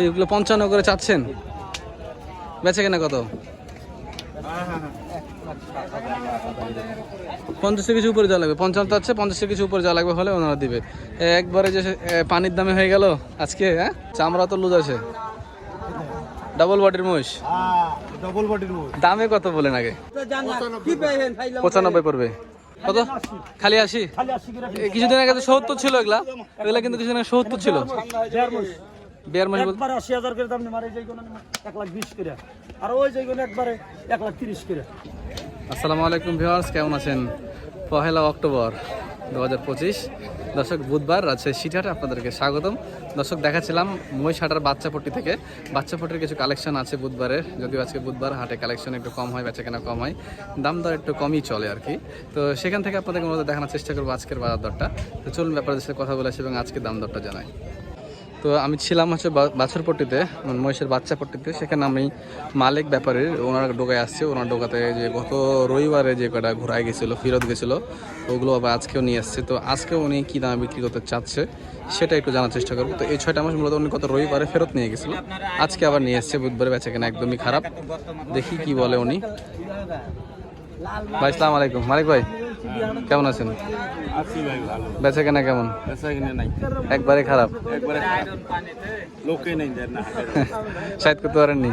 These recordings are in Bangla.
এইগুলো পঞ্চান্ন করে চাচ্ছেন? বেচে কেনা কত? পঞ্চাশের কিছু উপরে যাওয়া লাগবে। পঞ্চান্ন চাচ্ছে, পঞ্চাশের কিছু উপরে যাওয়া লাগবে হলে ওনারা দিবে। একবারে যে পানির দামে হয়ে গেল আজকে হ্যাঁ? চামড়া তো লুজ আছে। ডাবল বডির মহিষ। ডবল দামে কত বলেন আগে? পঁচানব্বই পড়বে। কত? খালি আসি কিছুদিন আগে তো সত্তর ছিল এগুলা। এগুলা কিন্তু কিছুদিন আগে সত্তর ছিল। বিয়ার মাস বলতে- একবার আশি হাজার করে দাম নেই মারে যাই এক লাখ বিশ করে। আর ওই যাই একবারে এক লাখ তিরিশ করে। আসসালামু আলাইকুম ভিউয়ার্স কেমন আছেন? পহেলা অক্টোবর দু হাজার পঁচিশ দর্শক বুধবার রাজশাহী সিটহাটে আপনাদেরকে স্বাগতম। দর্শক দেখাচ্ছিলাম মহিষহাটার বাচ্চাপট্টি থেকে। বাচ্চাপট্টির কিছু কালেকশন আছে বুধবারের যদিও আজকে বুধবার হাটে কালেকশন একটু কম হয় বেচা কেনা কম হয়। দাম দর একটু কমই চলে আর কি। তো সেখান থেকে আপনাদের মধ্যে দেখানোর চেষ্টা করব আজকের বাজার দরটা। তো চলুন ব্যাপারের সাথে কথা বলে এবং আজকে দাম দরটা জানাই। তো আমি ছিলাম হচ্ছে বা- বাছুর পট্টিতে মানে মহিষের বাচ্চা পট্টিতে। সেখানে আমি মালিক ব্যাপারের ওনার ডোকায় আসছে। ওনার ডোকাতে যে গত রবিবারে যে কটা ঘোরায় গেছিল, ফেরত গেছিল, ওগুলো আবার আজকেও নিয়ে আসছে। তো আজকেও উনি কী দামে বিক্রি করতে চাচ্ছে, সেটা একটু জানার চেষ্টা করব। তো এই ছয়টা মাস মূলত উনি গত রবিবারে ফেরত নিয়ে গেছিল। আজকে আবার নিয়ে এসছে, বুধবারে বেচা কেনা একদমই খারাপ। দেখি কি বলে উনি। ভাই সালাম আলাইকুম। মালিক ভাই। কেমন আছেন? আছি ভাই ভালো। বেচা কেনা কেমন? বেচা কিনে নাই। একবারে খারাপ। সাইড করতে পারেননি?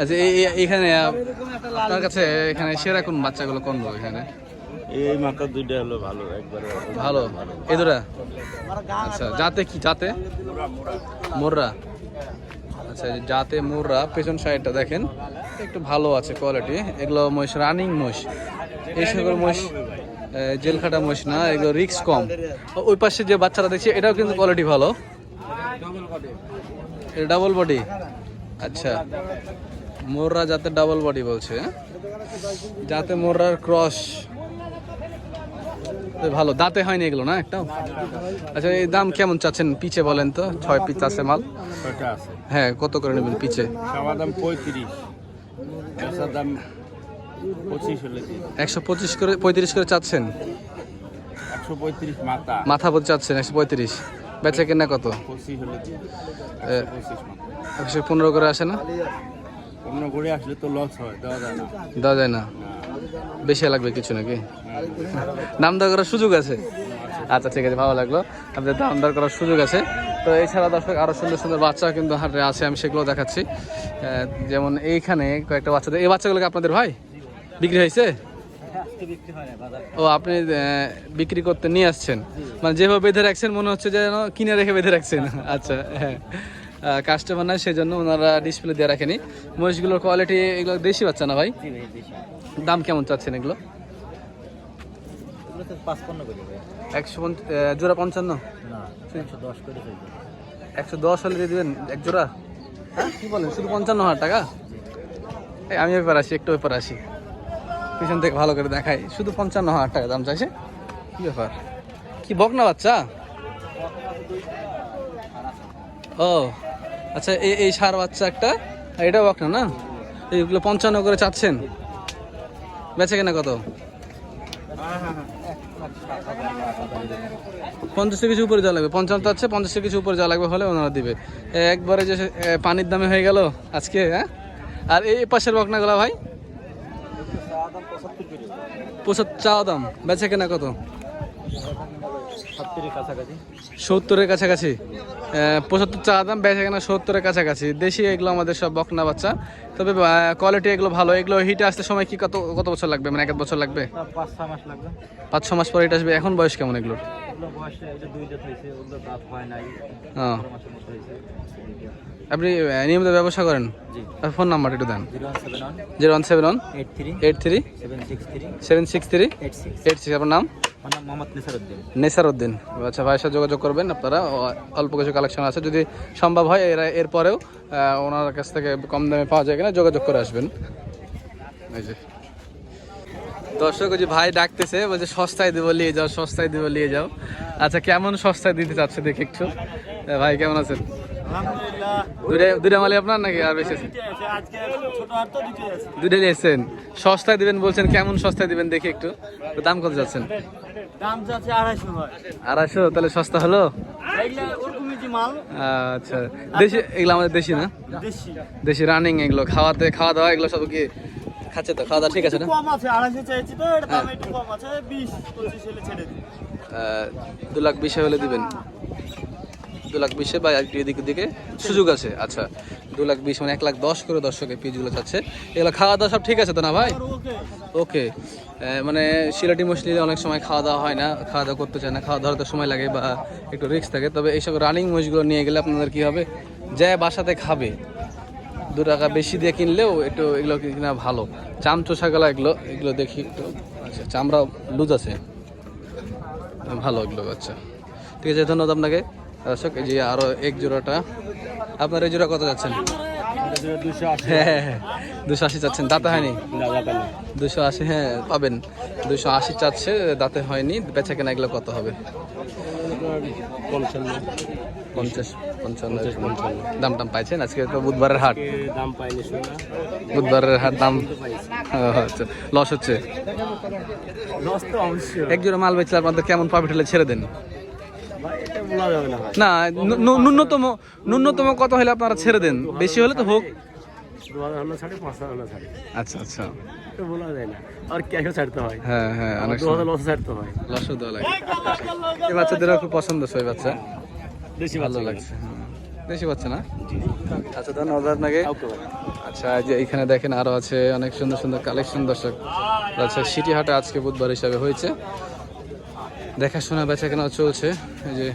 আচ্ছা এইখানে আপনার কাছে এখানে সেরা কোন বাচ্চাগুলো কোন এখানে? এই মাথা দুইটা হলো ভালো একবারে ভালো? এই দুটা? আচ্ছা যাতে কি? যাতে মোররা। আচ্ছা যাতে মোররা, পেছন সাইডটা দেখেন, একটু ভালো আছে কোয়ালিটি এগুলো মহিষ রানিং মহিষ। এই সকল মহিষ জেলখাটা মহিষ না, এগুলো রিক্স কম। ওই পাশে যে বাচ্চারা দেখছি, এটাও কিন্তু কোয়ালিটি ভালো। ডাবল বডি আচ্ছা। মোররা যাতে ডাবল বডি বলছে? যাতে মোররার ক্রস ভালো দাঁতে হয়নি এগুলো না একটাও? আচ্ছা এই দাম কেমন চাচ্ছেন পিছে বলেন তো? ছয় পিস আছে মাল। হ্যাঁ কত করে নেবেন পিছে? দাম পঁয়ত্রিশ। দাম। একশো পঁচিশ করে পঁয়ত্রিশ করে চাচ্ছেন? মাথা। বলতে চাচ্ছেন একশো পঁয়ত্রিশ। বেচা কেনা কত? একশো পনেরো করে আসে না? অন্য ঘুরে আসলে তো লস হয় দেওয়া যায় না। দেওয়া যায় না। বেশি লাগবে কিছু নাকি? দাম দর করার সুযোগ আছে? আচ্ছা ঠিক আছে ভালো লাগল। আপনাদের দাম দর করার সুযোগ আছে। তো এছাড়া দর্শক আরও সুন্দর সুন্দর বাচ্চা কিন্তু হাটে আছে আমি সেগুলো দেখাচ্ছি। যেমন এইখানে কয়েকটা বাচ্চাদের এই বাচ্চাগুলোকে আপনাদের ভাই? বিক্রি হয়েছে? ও আপনি বিক্রি করতে নিয়ে আসছেন। মানে যেভাবে বেঁধে রাখছেন মনে হচ্ছে যেন কিনে রেখে বেঁধে রাখছেন। আচ্ছা হ্যাঁ। কাস্টমার নাই সেই জন্য ওনারা ডিসপ্লে দিয়ে রাখেনি। মহিষগুলোর কোয়ালিটি এগুলো দেশি বাচ্চা না ভাই? দাম কেমন চাচ্ছেন এগুলো? একশো পঞ্চ- আহ, জোড়া পঞ্চান্ন? একশো দশ হলে দিয়ে দেবেন এক জোড়া? হ্যাঁ কি বলেন শুধু পঞ্চান্ন হাজার টাকা? এই আমি এবার আসি একটু এবার আসি। পিছন থেকে ভালো করে দেখাই। শুধু পঞ্চান্ন হাজার টাকা দাম চাইছে? কি ব্যাপার? কি বক না বাচ্চা? ও আচ্ছা এই এই সার বাচ্চা একটা? এটা বক না? না এইগুলো পঞ্চান্ন করে চাচ্ছেন? বেচে কেনা কত? পঞ্চাশের কিছু উপরে যাওয়া লাগবে। পঞ্চান্ন চাচ্ছে পঞ্চাশের কিছু উপরে যাওয়া লাগবে হলে ওনারা দিবে। একবারে যে পানির দামে হয়ে গেল আজকে হ্যাঁ? আর এই পাশের বকনাগুলা ভাই? পঁচাত্তর চা দাম। বেচে কেনা কত? সত্তরের কাছাকাছি। পঁচাত্তর চা দাম, বেচে কেনা সত্তরের কাছাকাছি। দেশি এগুলো আমাদের সব বকনা বাচ্চা। তবে কোয়ালিটি এগুলো ভালো। এগুলো হিটে আসতে সময় কি কত কত বছর লাগবে? মানে এক এক বছর লাগবে? পাঁচ লাগবে। পাঁচ ছ মাস পরে হিট আসবে। এখন বয়স কেমন এগুলোর? আপনি নিয়মিত ব্যবসা করেন? ফোন নাম্বার একটু দেন। Zero one seven one eight three seven six three eight six. আপনার নাম? নেসার উদ্দিন আচ্ছা ভাইয়ের সাথে যোগাযোগ করবেন আপনারা। অল্প কিছু কালেকশন আছে। যদি সম্ভব হয় এর এরপরেও ওনার কাছ থেকে কম দামে পাওয়া যায় কিনা যোগাযোগ করে আসবেন। এই যে। দর্শক যে ভাই ডাকতেছে বলছে সস্তায় দেবো নিয়ে যাও সস্তায় দেবো নিয়ে যাও। আচ্ছা কেমন সস্তায় দিতে চাচ্ছে দেখি একটু। ভাই কেমন আছেন? দুইটা মালি আপনার নাকি আর বেশি দুইটা নিয়েছেন সস্তায় দিবেন বলছেন কেমন সস্তায় দিবেন দেখি একটু। দাম কত যাচ্ছেন? দাম যাচ্ছে আড়াইশো আড়াইশো? তাহলে সস্তা হলো? আচ্ছা। দেশি এগুলো আমাদের দেশি না? দেশি। রানিং এগুলো খাওয়াতে খাওয়া দাওয়া এগুলো সব কি খাচ্ছে তো? খাওয়া দাওয়া ঠিক আছে না? কম আছে আড়াইশো চাইছি তো এটা দাম একটু কম আছে বিশ পঁচিশ হলে ছেড়ে দিই দু লাখ বিশে হলে দিবেন। দু লাখ বিশে বা একটু এদিক দিকে সুযোগ আছে। আচ্ছা দু লাখ বিশ মানে এক লাখ দশ করে দর্শকে পিসগুলো চাচ্ছে এগুলো খাওয়া দাওয়া সব ঠিক আছে তো না ভাই? ওকে। মানে সিলাটি মশলি অনেক সময় খাওয়া দাওয়া হয় না খাওয়া দাওয়া করতে চায় না খাওয়া দাওয়াতে সময় লাগে বা একটু রিস্ক থাকে। তবে এইসব রানিং মহিষগুলো নিয়ে গেলে আপনাদের কি হবে? যে বাসাতে খাবে, দু টাকা বেশি দিয়ে কিনলেও একটু এগুলো কিনা ভালো। চামচোষা গেলা এগুলো এগুলো দেখি একটু। আচ্ছা চামড়া লুজ আছে। ভালো এগুলো আচ্ছা। ঠিক আছে, ধন্যবাদ আপনাকে। দর্শক এই যে আরও এক জোড়াটা। আপনার এই জোড়া কত যাচ্ছেন? দুশো আশি চাচ্ছেন দাঁতে হয়নি? দুশো আশি হ্যাঁ পাবেন। দুশো আশি চাচ্ছে দাঁতে হয়নি বেচা কেনা এগুলো কত হবে? পঞ্চাশ পঞ্চান্ন দাম টাম পাইছেন? আজকে তো বুধবারের হাট। দাম পাইনি বুধবারের হাট দাম আচ্ছা লস হচ্ছে? এক জোড়া মাল বেচলে আপনাদের কেমন প্রফিট হলে ছেড়ে দেন? না। ন্যূনতম ন্যূনতম কত হলে আপনারা ছেড়ে দেন? বেশি হলে তো হোক। আচ্ছা আচ্ছা। হয় হ্যাঁ বাচ্চাদেরও খুব বাচ্চা। বেশি বাচ্চা না? আচ্ছা আচ্ছা যে এইখানে দেখেন আরও আছে অনেক সুন্দর সুন্দর কালেকশন দর্শক। আচ্ছা সিটি হাটে আজকে বুধবার হিসাবে হয়েছে। দেখাশোনা বেচা কেনা চলছে। এই যে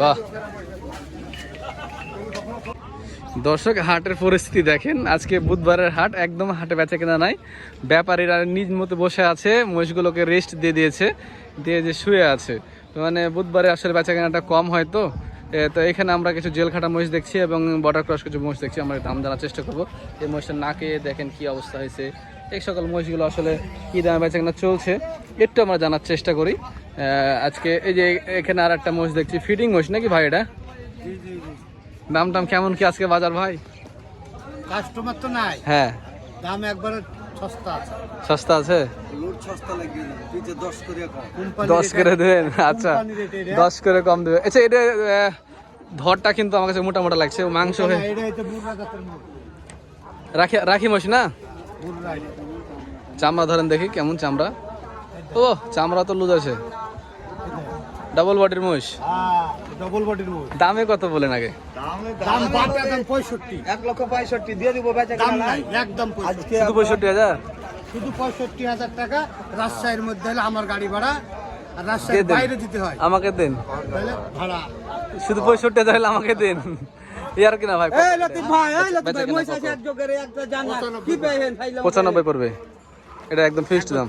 বাহ। দর্শক, হাটের পরিস্থিতি দেখেন। আজকে বুধবারের হাট একদম হাটে বেচা কেনা নাই। ব্যাপারীরা নিজ মতো বসে আছে, মহিষগুলোকে রেস্ট দিয়ে দিয়েছে, দিয়ে যে শুয়ে আছে। তো মানে বুধবারে আসলে বেচা কেনাটা কম হয় তো। তো এখানে আমরা কিছু জেল খাটা মহিষ দেখছি এবং বর্ডার ক্রস কিছু মহিষ দেখছি। আমরা দাম জানার চেষ্টা করব। এই মহিষটা নাকে দেখেন কি অবস্থা হয়েছে। এই সকল মহিষগুলো আসলে কি দামে বেচা কেনা চলছে। একটু আমরা জানার চেষ্টা করি। আজকে এই যে এখানে আর একটা মহিষ দেখছি ফিটিং মহিষ নাকি ভাই এটা? দাম টাম কেমন কি আজকে বাজার ভাই? কাস্টমার তো নাই। হ্যাঁ। দাম একবারে সস্তা আছে। সস্তা লোড সস্তা করে আচ্ছা। কোম্পানির rate এটা। দশ করে কম দেবে আচ্ছা এটা আহ, ধরটা কিন্তু আমার কাছে মোটা মোটা লাগছে। মাংস হয়ে এটা রাখি রাখি মশ না? চামড়া ধরেন দেখি কেমন চামড়া? ও চামড়া তো লুজ আছে। ডাবল বডির মোষ হ্যাঁ ডবল বডির দামে কত বলেন আগে? দাম বাটা দাম পঁয়ষট্টি। এক লক্ষ পঁয়ষট্টি দিয়ে দিব বেচা দাম নাই একদম শুধু পঁয়ষট্টি হাজার? শুধু পঁয়ষট্টি হাজার টাকা রাজশাহীর মধ্যে হলে আমার গাড়ি ভাড়া আর রাজশাহীর? বাইরে দিতে হয়। আমাকে দেন। তাহলে ভাড়া। শুধু পঁয়ষট্টি হাজার হলে আমাকে দেন। ইয়ার কিনা ভাই এই লতিফ ভাই এই লতিফ ভাই এক জোকের একটা জানা কি পেয়েছেন ফাইলাম পঁচানব্বই পড়বে। এটা একদম ফিক্সড দাম।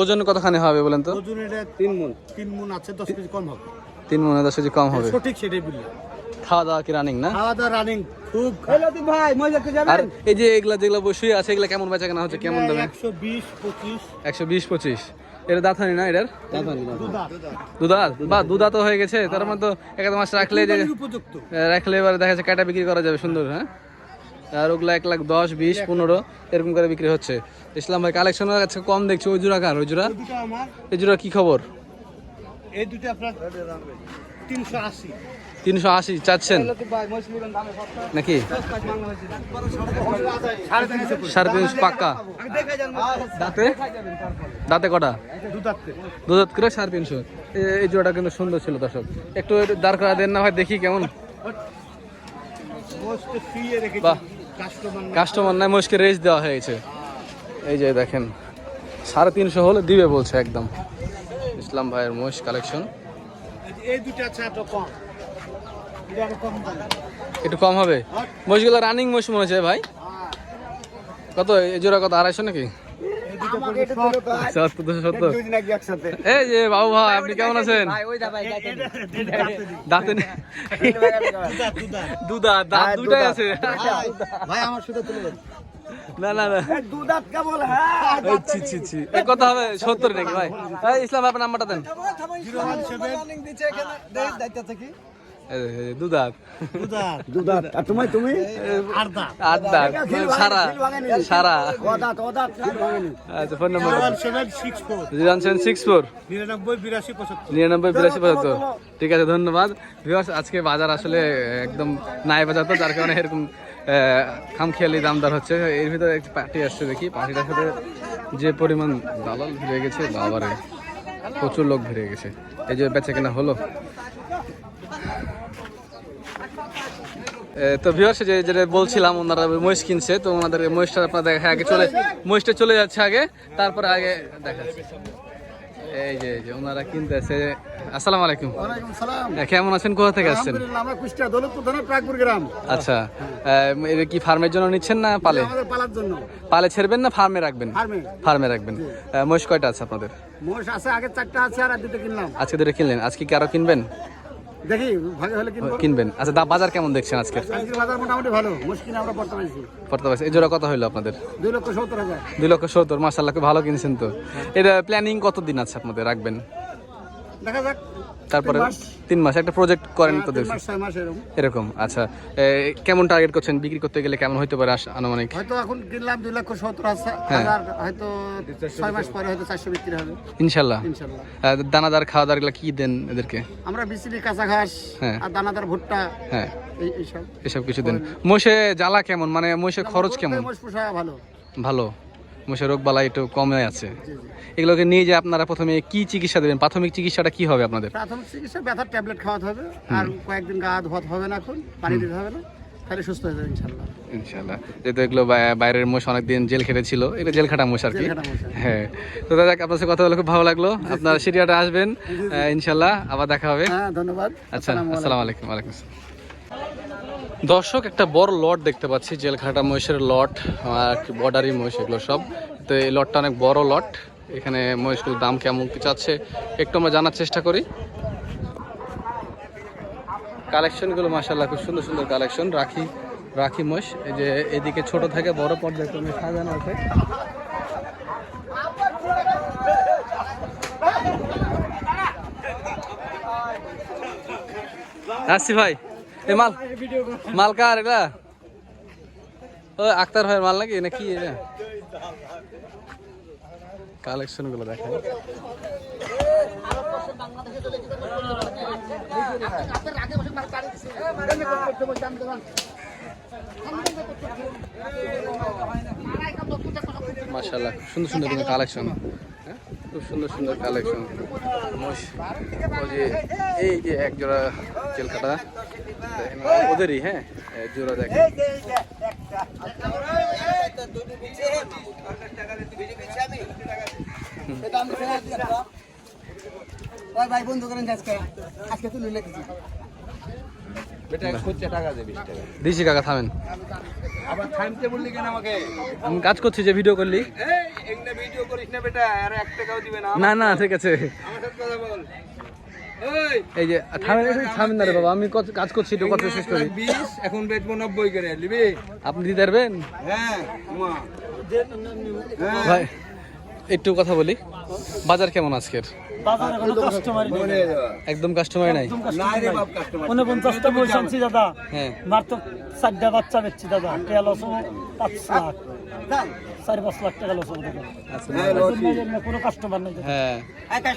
ওজন কতখানি হবে বলেন তো? ওজন এটা তিন মন। তিন মন আছে দশ কেজি কম হবে। তিন মনে দশ কেজি কম হবে। সঠিক সেটাই বললাম খাওয়া দাওয়া কি রানিং না? খাওয়া দাওয়া রানিং খুব ভাই দেখতে আর এই যে এগুলা যেগুলো বসে আছে এগুলা কেমন বেচা কেনা হচ্ছে কেমন দামে? একশো বিশ পঁচিশ। একশো বিশ পঁচিশ। এটা দাঁতানি না এটার? দুধা দুধাত বা দুধা তো হয়ে গেছে। তার মানে তো এক আধ মাস রাখলে যে রাখলে এবার দেখা যাচ্ছে কাটা বিক্রি করা যাবে সুন্দর হ্যাঁ? আর ওগুলো এক লাখ দশ বিশ পনেরো এরকম করে বিক্রি হচ্ছে। ইসলাম ভাই কালেকশন কাছে কম দেখছি। ওই জোড়া কার? ওই জোড়া? এই জোড়া কি খবর? এই দুটো আপনার তিনশো আশি। তিনশো আশি চাচ্ছেন? নাকি? সাড়ে তিনশো পাক্কা। দাঁতে? দাঁতে কটা? দু হাজার করে সাড়ে তিনশো। এই জোড়াটা কিন্তু সুন্দর ছিল, দর্শক। একটু দাঁড় করা দেন না ভাই, দেখি কেমন। কাস্টমার নাই মহিষকে রেস দেওয়া হয়েছে। এই যে দেখেন, সাড়ে তিনশো হলে দিবে বলছে একদম। ইসলাম ভাইয়ের মহিষ কালেকশন এই দুটো কম। একটু কম হবে। মহিষগুলো রানিং মহিষ মনে হচ্ছে ভাই। কত? এই জোড়া কত? আড়াইশো নাকি? এই যে বাবু ভাই আপনি কেমন আছেন? ভাই ওই দা দাঁতে দাঁত দুটাই আছে। ভাই আমার সুতো না না না। এই কেবল হ্যাঁ ছি ছি ছি। এ কত হবে সত্তর নাকি ভাই? এই ইসলাম আপনার নাম্বারটা দেন। আর তুমি? তুমি সারা। সারা। ওদাত ওদাত আচ্ছা ফোন নম্বর ঠিক আছে ধন্যবাদ। ভিউয়ার্স আজকে বাজার আসলে একদম নাই বাজার তো যার কারণে এরকম খামখেয়ালি দামদার হচ্ছে। এর ভিতরে একটি পার্টি আসছে দেখি। পার্টিটার সাথে যে পরিমাণ দালাল ভিড়ে গেছে বাবারে প্রচুর লোক ভিড়ে গেছে। এই যে বেচে কেনা হলো। তো ভিউয়ার্স যে যেটা বলছিলাম ওনারা মহিষ কিনছে তো ওনাদের মহিষটা আপনার দেখা আগে চলে মহিষটা চলে যাচ্ছে আগে তারপরে আগে দেখা এই যে এই যে ওনারা কিনতেছে। আসসালামু আলাইকুম। কেমন আছেন? কোথা থেকে আসছেন? আমরা কুষ্টিয়া দৌলতপুর থানার প্রাকপুর গ্রাম। আচ্ছা এটা কি ফার্মের জন্য নিচ্ছেন না পালে? পালার জন্য। পালে ছেড়বেন না ফার্মে রাখবেন? ফার্মে। রাখবেন। মহিষ কয়টা আছে আপনাদের? মোষ আছে আগে চারটা আছে আর দুটো কিনলাম। আজকে দুটো কিনলেন। আজকে কি আরও কিনবেন? দেখি ভাগে হলে কিনবো। কিনবেন। আচ্ছা দা বাজার কেমন দেখছেন আজকে? আজকের বাজার মোটামুটি ভালো। মুশকিল আমরা পড়তে পারছি। পড়তে এই জোড়া কত হইল আপনাদের? দুই লক্ষ সত্তর হাজার। দুই লক্ষ সত্তর খুব ভালো কিনছেন তো। এটা প্ল্যানিং কত দিন আছে আপনাদের? রাখবেন। দেখা যাক। তারপরে তিন মাস। একটা প্রজেক্ট করেন তো মাস ছয় মাস এরকম। আচ্ছা। কেমন টার্গেট করছেন? বিক্রি করতে গেলে কেমন হইতে পারে আনুমানিক? হয়তো এখন কিনলাম দুই লক্ষ সত্তর হাজার হ্যাঁ। হয়তো ছয় মাস পরে হয়তো চারশো বিক্রি হবে। ইনশাল্লাহ। দানাদার খাওয়া দাওয়া কি দেন এদেরকে? আমরা বিচিলি কাঁচা ঘাস হ্যাঁ। আর দানাদার ভুট্টা হ্যাঁ। এসব কিছু দেন। মোষে জ্বালা কেমন? মানে মোষে খরচ কেমন? ভালো। ভালো। মোষে রোগ বালা একটু কমে আছে। এগুলোকে নিয়ে যে আপনারা প্রথমে কি চিকিৎসা দেবেন? প্রাথমিক চিকিৎসাটা কি হবে আপনাদের? প্রাথমিক চিকিৎসা ব্যথার ট্যাবলেট খাওয়াতে হবে। আর কয়েকদিন গা ধোয়াতে হবে না এখন পানি দিতে হবে না তাহলে সুস্থ হয়ে যাবে ইনশাল্লাহ ইনশাল্লাহ যেহেতু এগুলো বাইরের মোষ অনেকদিন জেল খেটেছিল এটা জেল খাটা মোষ আর কি। মোষ, হ্যাঁ। তো দাদা আপনার সাথে কথা বলে খুব ভালো লাগল। আপনারা সিরিয়াটা আসবেন ইনশাল্লাহ আবার দেখা হবে। হ্যাঁ ধন্যবাদ। আচ্ছা আসসালামু আলাইকুম ওয়ালাইকুম আসসালাম। দর্শক, একটা বড় লট দেখতে পাচ্ছি জেলখাটা মহিষের লট, আর বর্ডারি মহিষ, এগুলো সব। তো এই লটটা অনেক বড় লট। এখানে মহিষগুলোর দাম কেমন কি চাচ্ছে, একটু আমরা জানার চেষ্টা করি। কালেকশনগুলো মাসাল্লাহ খুব সুন্দর সুন্দর কালেকশন, রাখি রাখি মহিষ। এই যে এদিকে ছোট থেকে বড় পর্যায়ক্রমে সাজানো আছে। আসছি ভাই এ মাল। মাল কার এগুলা? ও আক্তার ভাইয়ের মাল নাকি? নাকি এটা কালেকশনগুলো দেখেন মাশাল্লাহ খুব সুন্দর সুন্দর কিন্তু কালেকশন খুব সুন্দর সুন্দর কালেকশন ওই যে এই যে এক জোড়া চেলকাটা দেখেন, ওদেরই হ্যাঁ? জোড়া দেখেন। ওই ভাই বন্ধু করেন আজকে আজকে তুলে লেগেছি দিছি কাকা থামেন। আবার থামতে বললি কেন আমাকে? আমি কাজ করছি যে ভিডিও করলি। এই ভিডিও করিস না বেটা আর এক টাকাও দিবে না। না না ঠিক আছে। এই যে থামেন এই যে থামেন না রে বাবা আমি কত- কাজ করছি একটু কথা শেষ করি। এখন বেচবো নব্বই করে নিবি? আপনি দিতে পারবেন? হ্যাঁ মা ভাই একটু কথা বলি। বাজার কেমন আজকের? একদম কাস্টমার নাই? উনপঞ্চাশটা বই আনছি দাদা। হ্যাঁ। মাত্র চারটা বাচ্চা বেচছি দাদা। তেল পাঁচ লাখ। চারি পাঁচ লাখ টাকা লস আচ্ছা, কোনো কাস্টমার নেই হ্যাঁ।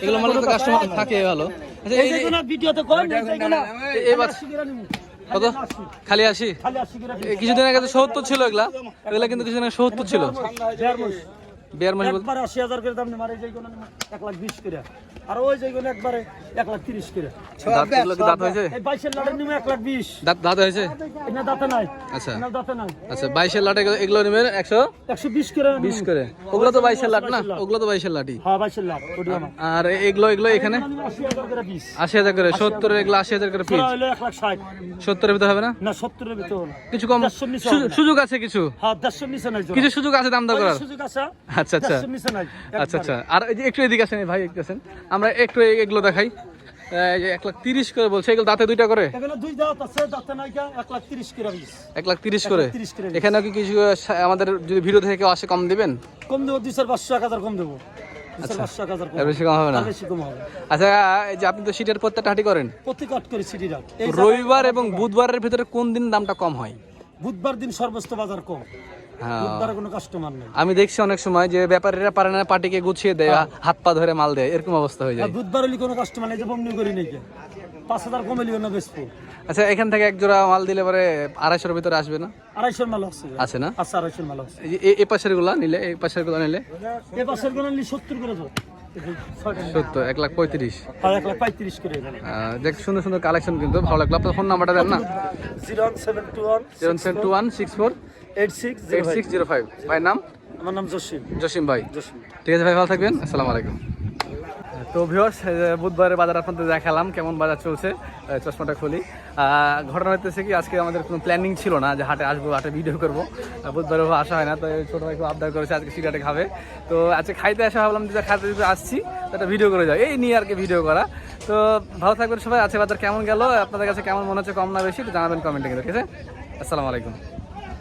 এগুলো মানে তো কাস্টমার থাকে ভালো। আচ্ছা এই ভিডিওতে এই বাচ্চা কত? খালি আসি? কিছুদিন আগে তো সত্তর ছিল এগুলা। এগুলা কিন্তু কিছুদিন আগে সত্তর ছিল। বিয়ার মাস একবারে আশি হাজার করে দাম মারে যাই কোনো এক লাখ বিশ করে। আর ওই যাই একবারে এক লাখ তিরিশ করে। দাঁত এগুলো কি দাঁত হয়েছে? বাইশের লাটের নিমে এক লাখ বিশ। দাঁত দাঁত হয়েছে? এটা দাঁতে নাই। আচ্ছা। এটা দাঁতে নাই। আচ্ছা বাইশের লাটে এগুলো নেবেন একশো? একশো বিশ করে। বিশ করে। ওগুলো তো বাইশের লাট না? ওগুলো তো বাইশের লাটই। হ্যাঁ বাইশের লাখ আর এগুলো এগুলো এখানে? আশি হাজার করে সত্তর এগুলো আশি হাজার করে পিস সত্তরের ভিতরে হবে না? না সত্তরের ভিতরে কিছু কম সুযোগ- আছে কিছু? হ্যাঁ দেড়শোর নিচে নাই কিছু সুযোগ আছে দাম দর করার? সুযোগ আছে। আচ্ছা আচ্ছা। আচ্ছা আচ্ছা। আর এই একটু এদিকে আসেন ভাই একটু আসেন। আমরা একটু এগুলো দেখাই। এক লাখ তিরিশ করে বলছে এগুলো দাঁতে দুইটা করে? এক লাখ তিরিশ করে পিস। এক লাখ তিরিশ করে? 30 করে। এখানে কি কিছু আমাদের যদি ভিডিও থেকে কেউ আসে কম দিবেন? কম দেবো দুই চার পাঁচশো এক হাজার কম দেবো। আচ্ছা। এই যে আপনি তো সিটের প্রত্যেকটা হাঁটি করেন? সিটি রবিবার এবং বুধবারের ভিতরে কোন দিন দামটা কম হয়? বুধবার দিন সর্বোচ্চ বাজার কম। হ্যাঁ। কোনো কাস্টমার নেই। আমি দেখছি অনেক সময় যে ব্যাপারীরা পারে না পার্টিকে গুছিয়ে দেয় হাত পা ধরে মাল দেয় এরকম অবস্থা হয়ে যায়। বুধবার হলে কোনো কাস্টমার নেই যে বমনি করি নাকি। পাঁচ হাজার কমে লিও না বেসবো আচ্ছা এখান থেকে এক জোড়া মাল দিলে পরে আড়াইশোর ভিতরে আসবে না? আড়াইশোর মাল আছে। আছে না? আছে আড়াইশোর মাল আছে। এই পাশেরগুলা নিলে এই পাশেরগুলা নিলে? এ পাশের কোনো নিলে সত্তর করে নিলে। সত্তর এক লাখ পঁয়ত্রিশ। এক লাখ পঁয়ত্রিশ করে দেখ সুন্দর সুন্দর কালেকশন কিন্তু ভালো লাগল। আপনার ফোন নাম্বারটা দেন না? Zero seven two one zero seven two one six four eight six eight six zero five. ভাইয়ের নাম? আমার নাম জসিম। জসিম ভাই। জসিম। ঠিক আছে ভাই ভালো থাকবেন। আসসালামু আলাইকুম। তো ভিউয়ার্স বুধবারের বাজার আপনাদের দেখালাম কেমন বাজার চলছে। চশমাটা খুলি। ঘটনা হইতেছে কি, আজকে আমাদের কোনো প্ল্যানিং ছিল না যে হাটে আসব, হাটে ভিডিও করব। বুধবারে আসা হয় না, তো ছোটো ভাই খুব আবদার করেছে আজকে সিগারেটে খাবে। তো আজকে খাইতে আসা ভাবলাম যে খাইতে যদি আসছি একটা ভিডিও করে যাও এই নিয়ে আর কি ভিডিও করা। তো ভালো থাকবেন সবাই আছে বাজার কেমন গেল, আপনাদের কাছে কেমন মনে হচ্ছে কম না বেশি জানাবেন কমেন্টে কিন্তু, ঠিক আছে? আসসালামু আলাইকুম।